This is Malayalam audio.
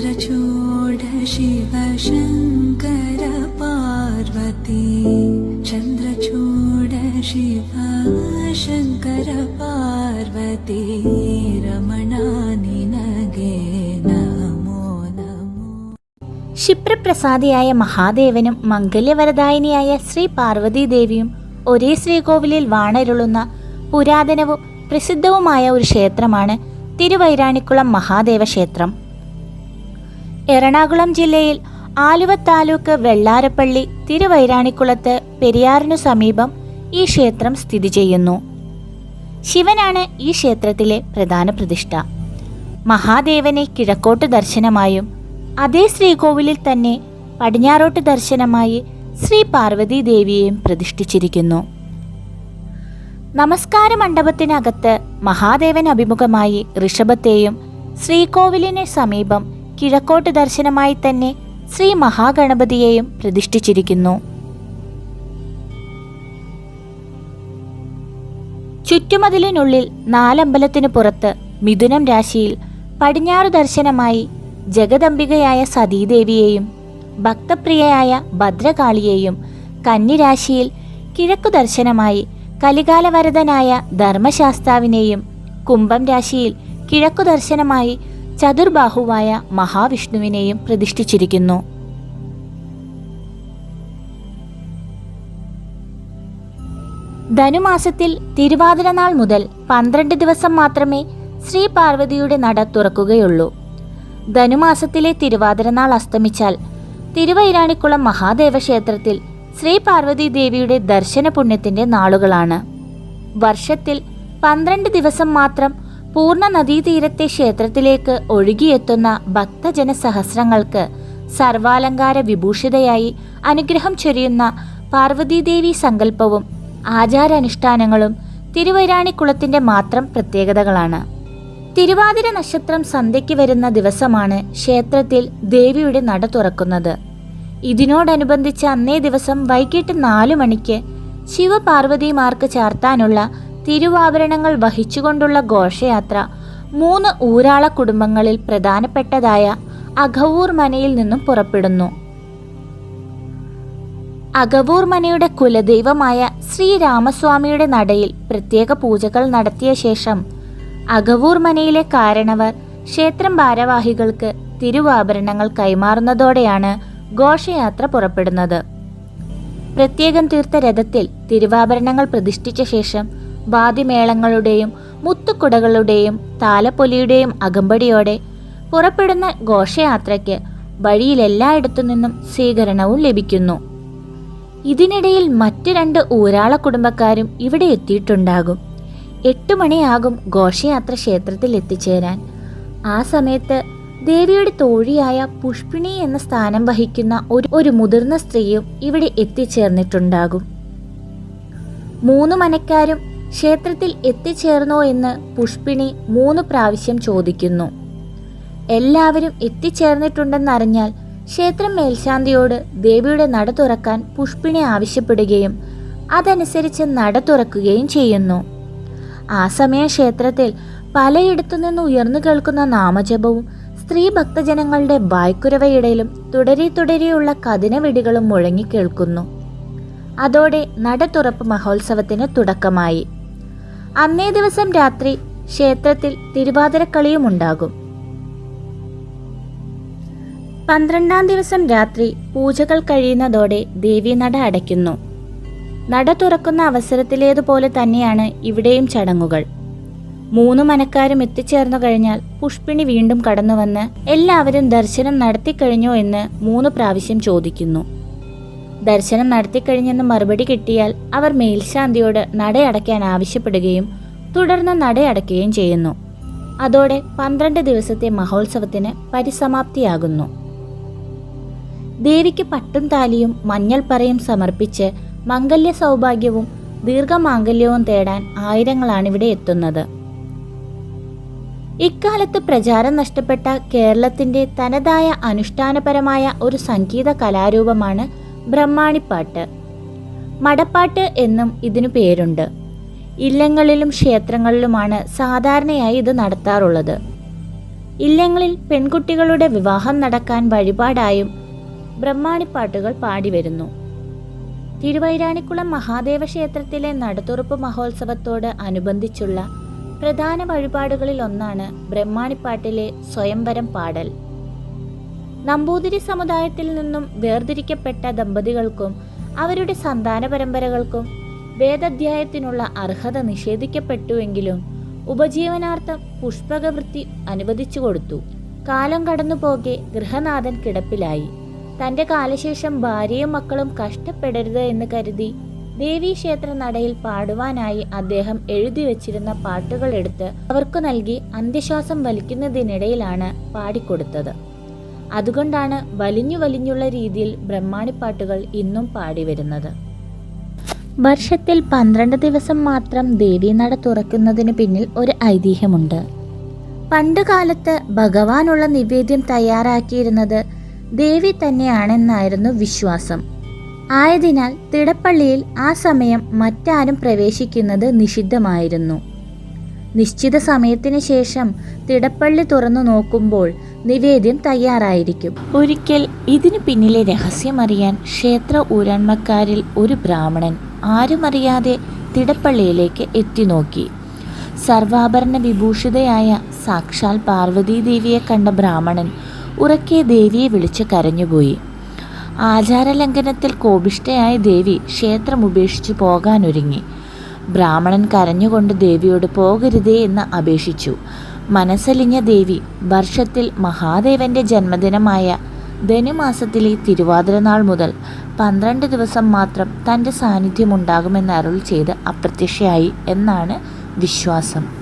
चन्द्रचूड शिव शङ्कर पार्वती चन्द्रचूड शिव शङ्कर पार्वती रमणा निनगे नमो नमो ക്ഷിപ്രപ്രസാദിയായ മഹാദേവനും മംഗല്യവരദായിനിയായ ശ്രീ പാർവതീദേവിയും ഒരേ ശ്രീകോവിലിൽ വാണരുളുന്ന പുരാതനവും പ്രസിദ്ധവുമായ ഒരു ക്ഷേത്രമാണ് തിരുവൈരാണിക്കുളം മഹാദേവ ക്ഷേത്രം എറണാകുളം ജില്ലയിൽ ആലുവ താലൂക്ക് വെള്ളാരപ്പള്ളി തിരുവൈരാണിക്കുളത്ത് പെരിയാറിനു സമീപം ഈ ക്ഷേത്രം സ്ഥിതി ചെയ്യുന്നു. ശിവനാണ് ഈ ക്ഷേത്രത്തിലെ പ്രധാന പ്രതിഷ്ഠ. മഹാദേവനെ കിഴക്കോട്ട് ദർശനമായും അതേ ശ്രീകോവിലിൽ തന്നെ പടിഞ്ഞാറോട്ട് ദർശനമായി ശ്രീ പാർവതി ദേവിയെയും പ്രതിഷ്ഠിച്ചിരിക്കുന്നു. നമസ്കാര മണ്ഡപത്തിനകത്ത് മഹാദേവൻ അഭിമുഖമായി ഋഷഭത്തെയും ശ്രീകോവിലിന് സമീപം കിഴക്കോട്ട് ദർശനമായി തന്നെ ശ്രീ മഹാഗണപതിയെയും പ്രതിഷ്ഠിച്ചിരിക്കുന്നു. ചുറ്റുമതിലിനുള്ളിൽ നാലമ്പലത്തിനു പുറത്ത് മിഥുനം രാശിയിൽ പടിഞ്ഞാറു ദർശനമായി ജഗദംബികയായ സതീദേവിയെയും ഭക്തപ്രിയയായ ഭദ്രകാളിയെയും കന്നിരാശിയിൽ കിഴക്കു ദർശനമായി കലികാലവരതനായ ധർമ്മശാസ്താവിനെയും കുംഭം രാശിയിൽ കിഴക്കു ദർശനമായി ചതുർബാഹുവായ മഹാവിഷ്ണുവിനെയും പ്രതിഷ്ഠിച്ചിരിക്കുന്നു. ധനുമാസത്തിൽ തിരുവാതിരനാൾ മുതൽ പന്ത്രണ്ട് ദിവസം മാത്രമേ ശ്രീ പാർവതിയുടെ നട തുറക്കുകയുള്ളൂ. ധനുമാസത്തിലെ തിരുവാതിരനാൾ അസ്തമിച്ചാൽ തിരുവൈരാണിക്കുളം മഹാദേവക്ഷേത്രത്തിൽ ശ്രീ പാർവതി ദേവിയുടെ ദർശന പുണ്യത്തിന്റെ നാളുകളാണ്. വർഷത്തിൽ പന്ത്രണ്ട് ദിവസം മാത്രം പൂർണ നദീതീരത്തെ ക്ഷേത്രത്തിലേക്ക് ഒഴുകിയെത്തുന്ന ഭക്തജന സഹസ്രങ്ങൾക്ക് സർവാലങ്കാര വിഭൂഷിതയായി അനുഗ്രഹം ചൊരിയുന്ന പാർവതീദേവി സങ്കല്പവും ആചാരാനുഷ്ഠാനങ്ങളും തിരുവൈരാണിക്കുളത്തിന്റെ മാത്രം പ്രത്യേകതകളാണ്. തിരുവാതിര നക്ഷത്രം സന്ധ്യയ്ക്ക് വരുന്ന ദിവസമാണ് ക്ഷേത്രത്തിൽ ദേവിയുടെ നട തുറക്കുന്നത്. ഇതിനോടനുബന്ധിച്ച് അന്നേ ദിവസം വൈകിട്ട് നാലു മണിക്ക് ശിവപാർവതിമാർക്ക് ചാർത്താനുള്ള തിരുവാഭരണങ്ങൾ വഹിച്ചുകൊണ്ടുള്ള ഘോഷയാത്ര മൂന്ന് ഊരാള കുടുംബങ്ങളിൽ പ്രധാനപ്പെട്ടതായ അഘവൂർ മനയിൽ നിന്നും പുറപ്പെടുന്നു. അകവൂർ മനയുടെ കുലദൈവമായ ശ്രീരാമസ്വാമിയുടെ നടയിൽ പ്രത്യേക പൂജകൾ നടത്തിയ ശേഷം അകവൂർ മനയിലെ കാരണവർ ക്ഷേത്രം ഭാരവാഹികൾക്ക് തിരുവാഭരണങ്ങൾ കൈമാറുന്നതോടെയാണ് ഘോഷയാത്ര പുറപ്പെടുന്നത്. പ്രത്യേകം തീർത്ത രഥത്തിൽ തിരുവാഭരണങ്ങൾ പ്രതിഷ്ഠിച്ച ശേഷം വാദ്യമേളങ്ങളുടെയും മുത്തുക്കുടകളുടെയും താലപ്പൊലിയുടെയും അകമ്പടിയോടെ പുറപ്പെടുന്ന ഘോഷയാത്രയ്ക്ക് വഴിയിലെല്ലായിടത്തു നിന്നും സ്വീകരണവും ലഭിക്കുന്നു. ഇതിനിടയിൽ മറ്റു രണ്ട് ഊരാള കുടുംബക്കാരും ഇവിടെ എത്തിയിട്ടുണ്ടാകും. എട്ടു മണിയാകും ഘോഷയാത്ര ക്ഷേത്രത്തിൽ എത്തിച്ചേരാൻ. ആ സമയത്ത് ദേവിയുടെ തോഴിയായ പുഷ്പിണി എന്ന സ്ഥാനം വഹിക്കുന്ന ഒരു ഒരു മുതിർന്ന സ്ത്രീയും ഇവിടെ എത്തിച്ചേർന്നിട്ടുണ്ടാകും. മൂന്ന് മനക്കാരും ക്ഷേത്രത്തിൽ എത്തിച്ചേർന്നോ എന്ന് പുഷ്പിണി മൂന്ന് പ്രാവശ്യം ചോദിക്കുന്നു. എല്ലാവരും എത്തിച്ചേർന്നിട്ടുണ്ടെന്നറിഞ്ഞാൽ ക്ഷേത്രം മേൽശാന്തിയോട് ദേവിയുടെ നട തുറക്കാൻ പുഷ്പിണി ആവശ്യപ്പെടുകയും അതനുസരിച്ച് നട തുറക്കുകയും ചെയ്യുന്നു. ആ സമയം ക്ഷേത്രത്തിൽ പലയിടത്തു നിന്ന് ഉയർന്നു കേൾക്കുന്ന നാമജപവും സ്ത്രീ ഭക്തജനങ്ങളുടെ വായ്ക്കുരവയിടയിലും തുടരെ തുടരെയുള്ള കതിനവെടികളും മുഴങ്ങിക്കേൾക്കുന്നു അതോടെ നട തുറപ്പ് മഹോത്സവത്തിന് തുടക്കമായി. അന്നേ ദിവസം രാത്രി ക്ഷേത്രത്തിൽ തിരുവാതിരക്കളിയും ഉണ്ടാകും പന്ത്രണ്ടാം ദിവസം രാത്രി പൂജകൾ കഴിയുന്നതോടെ ദേവി നട അടയ്ക്കുന്നു. നട തുറക്കുന്ന അവസരത്തിലേതുപോലെ തന്നെയാണ് ഇവിടെയും ചടങ്ങുകൾ. മൂന്ന് മനക്കാരും എത്തിച്ചേർന്നു കഴിഞ്ഞാൽ പുഷ്പിണി വീണ്ടും കടന്നുവന്ന് എല്ലാവരും ദർശനം നടത്തിക്കഴിഞ്ഞോ എന്ന് മൂന്ന് പ്രാവശ്യം ചോദിക്കുന്നു. ദർശനം നടത്തിക്കഴിഞ്ഞെന്ന് മറുപടി കിട്ടിയാൽ അവർ മേൽശാന്തിയോട് നടയടയ്ക്കാൻ ആവശ്യപ്പെടുകയും തുടർന്ന് നടയടയ്ക്കുകയും ചെയ്യുന്നു. അതോടെ പന്ത്രണ്ട് ദിവസത്തെ മഹോത്സവത്തിന് പരിസമാപ്തിയാകുന്നു. ദേവിക്ക് പട്ടും താലിയും മഞ്ഞൾപ്പറയും സമർപ്പിച്ച് മംഗല്യ സൗഭാഗ്യവും ദീർഘമാംഗല്യവും തേടാൻ ആയിരങ്ങളാണ് ഇവിടെ എത്തുന്നത്. ഇക്കാലത്ത് പ്രചാരം നഷ്ടപ്പെട്ട കേരളത്തിന്റെ തനതായ അനുഷ്ഠാനപരമായ ഒരു സംഗീത കലാരൂപമാണ് ബ്രഹ്മാണിപ്പാട്ട്. മടപ്പാട്ട് എന്നും ഇതിനു പേരുണ്ട്. ഇല്ലങ്ങളിലും ക്ഷേത്രങ്ങളിലുമാണ് സാധാരണയായി ഇത് നടത്താറുള്ളത്. ഇല്ലങ്ങളിൽ പെൺകുട്ടികളുടെ വിവാഹം നടക്കാൻ വഴിപാടായും ബ്രഹ്മാണിപ്പാട്ടുകൾ പാടിവരുന്നു. തിരുവൈരാണിക്കുളം മഹാദേവ ക്ഷേത്രത്തിലെ നടത്തുറപ്പ് മഹോത്സവത്തോട് അനുബന്ധിച്ചുള്ള പ്രധാന വഴിപാടുകളിൽ ഒന്നാണ് ബ്രഹ്മാണിപ്പാട്ടിലെ സ്വയംവരം പാടൽ. നമ്പൂതിരി സമുദായത്തിൽ നിന്നും വേർതിരിക്കപ്പെട്ട ദമ്പതികൾക്കും അവരുടെ സന്താന പരമ്പരകൾക്കും വേദാധ്യായത്തിനുള്ള അർഹത നിഷേധിക്കപ്പെട്ടുവെങ്കിലും ഉപജീവനാർത്ഥം പുഷ്പകവൃത്തി അനുവദിച്ചു കൊടുത്തു. കാലം കടന്നുപോകെ ഗൃഹനാഥൻ കിടപ്പിലായി. തന്റെ കാലശേഷം ഭാര്യയും മക്കളും കഷ്ടപ്പെടരുത് എന്ന് കരുതി ദേവീക്ഷേത്ര നടയിൽ പാടുവാനായി അദ്ദേഹം എഴുതി വച്ചിരുന്ന പാട്ടുകൾ എടുത്ത് അവർക്ക് നൽകി അന്ത്യശ്വാസം വലിക്കുന്നതിനിടയിലാണ് പാടിക്കൊടുത്തത്. അതുകൊണ്ടാണ് വലിഞ്ഞു വലിഞ്ഞുള്ള രീതിയിൽ ബ്രഹ്മാണിപ്പാട്ടുകൾ ഇന്നും പാടി വരുന്നത്. വർഷത്തിൽ പന്ത്രണ്ട് ദിവസം മാത്രം ദേവീനട തുറക്കുന്നതിന് പിന്നിൽ ഒരു ഐതിഹ്യമുണ്ട്. പണ്ട് കാലത്ത് ഭഗവാനുള്ള നിവേദ്യം തയ്യാറാക്കിയിരുന്നത് ദേവി തന്നെയാണെന്നായിരുന്നു വിശ്വാസം. ആയതിനാൽ തിടപ്പള്ളിയിൽ ആ സമയം മറ്റാരും പ്രവേശിക്കുന്നത് നിഷിദ്ധമായിരുന്നു. നിശ്ചിത സമയത്തിന് ശേഷം തിടപ്പള്ളി തുറന്നു നോക്കുമ്പോൾ നിവേദ്യം തയ്യാറായിരിക്കും. ഒരിക്കൽ ഇതിനു പിന്നിലെ രഹസ്യമറിയാൻ ക്ഷേത്ര ഊരാൺമക്കാരിൽ ഒരു ബ്രാഹ്മണൻ ആരുമറിയാതെ തിടപ്പള്ളിയിലേക്ക് എത്തി നോക്കി. സർവാഭരണ വിഭൂഷിതയായ സാക്ഷാൽ പാർവതീദേവിയെ കണ്ട ബ്രാഹ്മണൻ ഉറക്കെ ദേവിയെ വിളിച്ച് കരഞ്ഞുപോയി. ആചാരലംഘനത്തിൽ കോപിഷ്ഠയായ ദേവി ക്ഷേത്രം ഉപേക്ഷിച്ച് പോകാനൊരുങ്ങി. ബ്രാഹ്മണൻ കരഞ്ഞുകൊണ്ട് ദേവിയോട് പോകരുതേ എന്ന് അപേക്ഷിച്ചു. മനസ്സലിഞ്ഞ ദേവി വർഷത്തിൽ മഹാദേവന്റെ ജന്മദിനമായ ധനുമാസത്തിലെ തിരുവാതിരനാൾ മുതൽ പന്ത്രണ്ട് ദിവസം മാത്രം തന്റെ സാന്നിധ്യമുണ്ടാകുമെന്ന് അരുൾ ചെയ്ത് അപ്രത്യക്ഷയായി എന്നാണ് വിശ്വാസം.